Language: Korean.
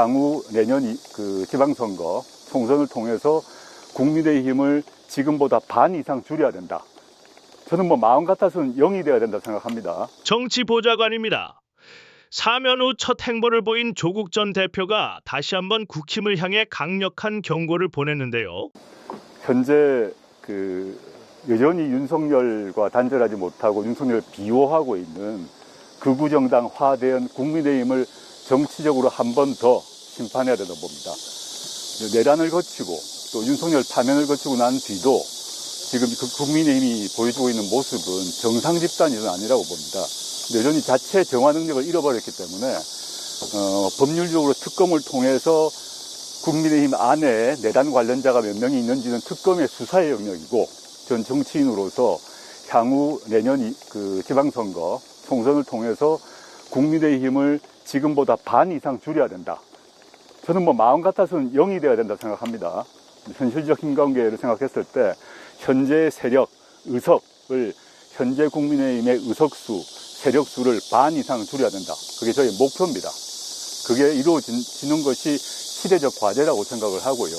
향후 내년 이- 그 지방선거 총선을 통해서 국민의힘을 지금보다 반 이상 줄여야 된다. 저는 뭐 마음 같아서는 0이 돼야 된다 생각합니다. 정치 보좌관입니다. 사면 후 첫 행보를 보인 조국 전 대표가 다시 한번 국힘을 향해 강력한 경고를 보냈는데요. 현재 그 여전히 윤석열과 단절하지 못하고 윤석열을 비호하고 있는 극우정당 화대한 국민의힘을 정치적으로 한 번 더 심판해야 된다고 봅니다. 내란을 거치고 또 윤석열 파면을 거치고 난 뒤도 지금 그 국민의힘이 보여주고 있는 모습은 정상 집단이 아니라고 봅니다. 여전히 자체 정화 능력을 잃어버렸기 때문에 어, 법률적으로 특검을 통해서 국민의힘 안에 내란 관련자가 몇 명이 있는지는 특검의 수사의 영역이고 전 정치인으로서 향후 내년 이- 그 지방선거 총선을 통해서 국민의힘을 지금보다 반 이상 줄여야 된다. 저는 뭐 마음 같아서는 0이 돼야 된다 생각합니다. 현실적 힘관계를 생각했을 때 현재 세력, 의석을 현재 국민의힘의 의석수, 세력수를 반 이상 줄여야 된다. 그게 저희 목표입니다. 그게 이루어지는 것이 시대적 과제라고 생각을 하고요.